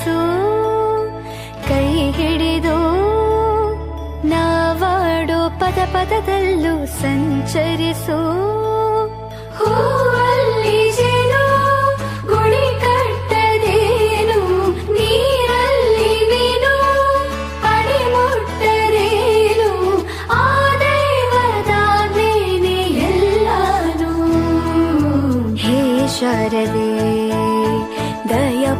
ಸಾಗಿಸು ಕೈ ಹಿಡಿದು ನಾವಾಡೋ ಪದ ಪದದಲ್ಲೂ ಸಂಚರಿಸು ಅಲ್ಲಿ ಜೇನು ಗುಡಿ ಕಟ್ಟದೇನು ನೀರಲ್ಲಿ ಮೀನು ಅಡಿ ಆ ದೈವದ ಎಲ್ಲಾನು ಹೇ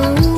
true